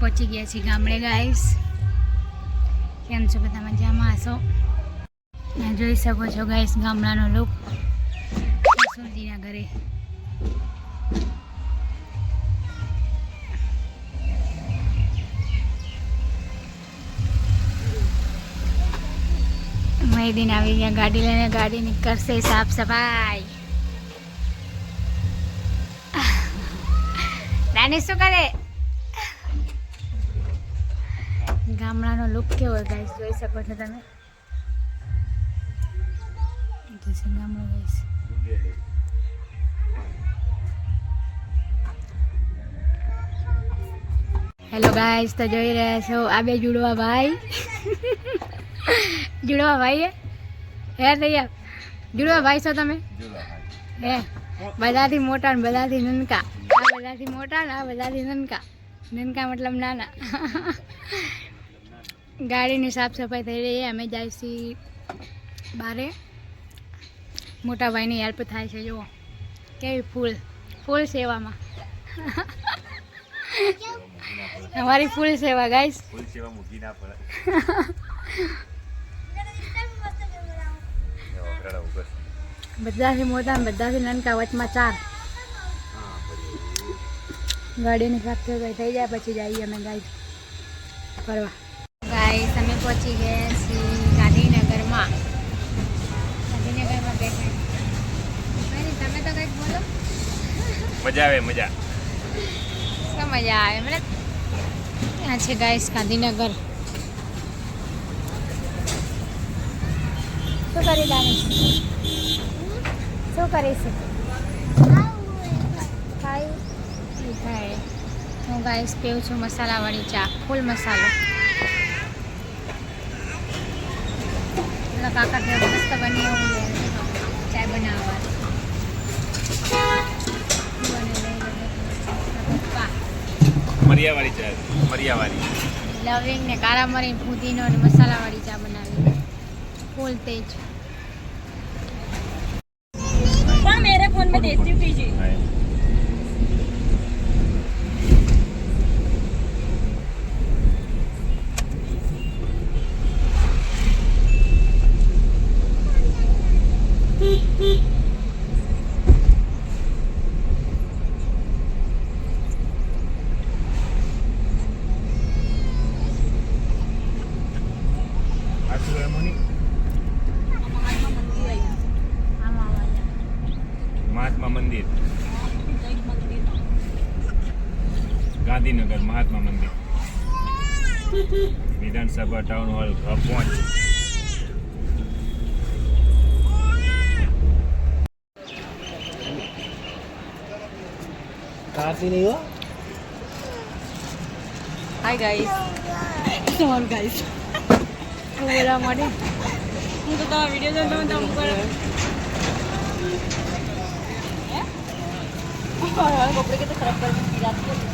પહોંચી ગયા છીએ ગામડે ગાઈસ કેમ છો બધા મજામાં? હશો? જોઈ શકો છો ગાઈસ ગામડાનો લુક સુરજીના ઘરે. મહિદીન આવી ગયા ગાડી લઈને ગાડીની કરશે સાફ સફાઈ. નાની શું કરે? ગામડાનો લુક કેવો ગાઈસ જોઈ શકો છો તમે? હેલો ગાઈસ તો જોઈ રહ્યા છો. આ બે જુડવા ભાઈ. જુડવા ભાઈ હે, તૈયાર? જુડવા ભાઈ છો તમે? હે, બધાથી મોટા ને બધાથી નનકા. આ બધાથી મોટા ને આ બધાથી નનકા. નનકા મતલબ નાના. ગાડીની સાફ સફાઈ થઈ રહી અમે જાય છીએ બારે. મોટા ભાઈની હેલ્પ થાય છે જુઓ. કેવી ફૂલ. ફૂલ સેવામાં. અમારી ફૂલ સેવા ગાઈસ ફૂલ સેવા મૂકી ના પડે. બધાથી મોટા બધાથી નાનકા વચમાં ચાર. ગાડીની સાફ સફાઈ થઈ જાય પછી જઈએ અમે ગાઈ ફરવા. ગાઈસ અમે પહોંચી ગયા છીએ ગાંધીનગરમાં. ગાંધીનગરમાં બેઠા. તમે તો કંઈક બોલો. મજા આવે મજા. શું મજા આવે? મને આ છે ગાઈસ ગાંધીનગર. શું કરી દાની શું કરીશ ખાઈ હું ગાઈસ પીવું છું મસાલાવાળી ચા ફૂલ મસાલો. મતલબ બની એવું ચાય બનાવવા. મરિયાવાળી ચા મરિયાવાળી. લવિંગ ને કાળા મરી ફુદીનો અને મસાલાવાળી ચા બનાવી. ફૂલ તેજ. મેરે ફોન મેં દેતી પીજી મહાત્મા મંદિર. ગાંધીનગર મહાત્મા મંદિર. વિધાનસભા ટાઉન હોલ પાંચ. ખાંસી નહીં હો હાય ગાઈસ સોલ ગાઈસ પૂરા મોડે હું તો તમારા વીડિયો જોઈને તમે તમ કરો કપડે કે તો ખરાબ કરી રાત